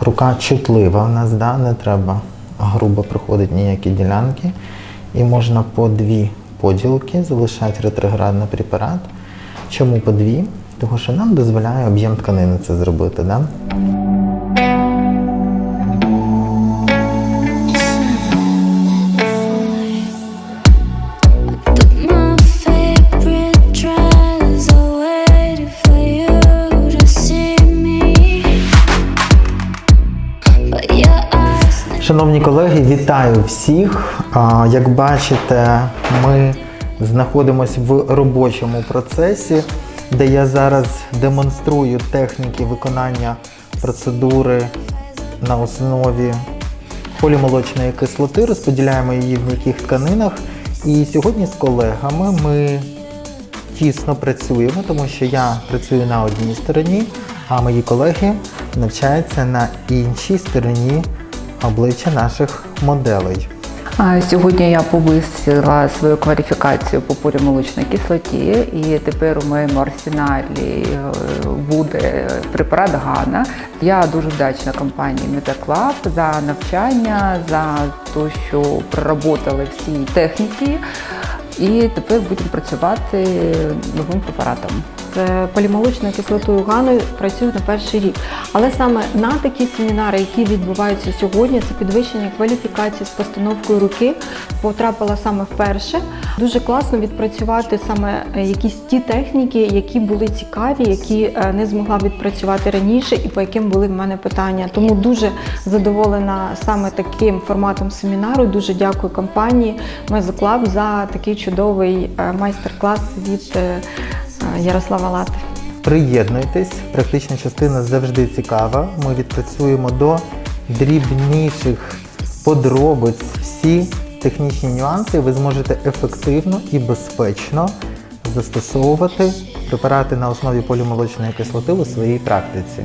Рука чутлива в нас, да? не треба грубо проходити ніякі ділянки. І можна по дві поділки залишати ретроградний препарат. Чому по дві? Тому що нам дозволяє об'єм тканини це зробити. Да? Шановні колеги, вітаю всіх. Як бачите, ми знаходимося в робочому процесі, де я зараз демонструю техніки виконання процедури на основі полімолочної кислоти, розподіляємо її в м'яких тканинах. І сьогодні з колегами ми тісно працюємо, тому що я працюю на одній стороні, а мої колеги навчаються на іншій стороні обличчя наших моделей. Сьогодні я повисила свою кваліфікацію по полімолочній кислоті, і тепер у моєму арсеналі е, буде препарат Гана. Я дуже вдячна компанії Метаклаб за навчання, за те, що проработали всі техніки, і тепер будемо працювати новим препаратом. З полімолочною кислотою ганою працюю на перший рік. Але саме на такі семінари, які відбуваються сьогодні, це підвищення кваліфікації з постановкою руки, потрапила саме вперше. Дуже класно відпрацювати саме е, якісь ті техніки, які були цікаві, які е, не змогла відпрацювати раніше, і по яким були в мене питання. Тому дуже задоволена саме таким форматом семінару. Дуже дякую компанії Мезоклаб за такий чудовий е, майстер-клас від е, е, Ярослава Лати. Приєднуйтесь, практична частина завжди цікава. Ми відпрацюємо до дрібніших подробиць всі технічні нюанси. Ви зможете ефективно і безпечно застосовувати препарати на основі полімолочної кислоти у своїй практиці.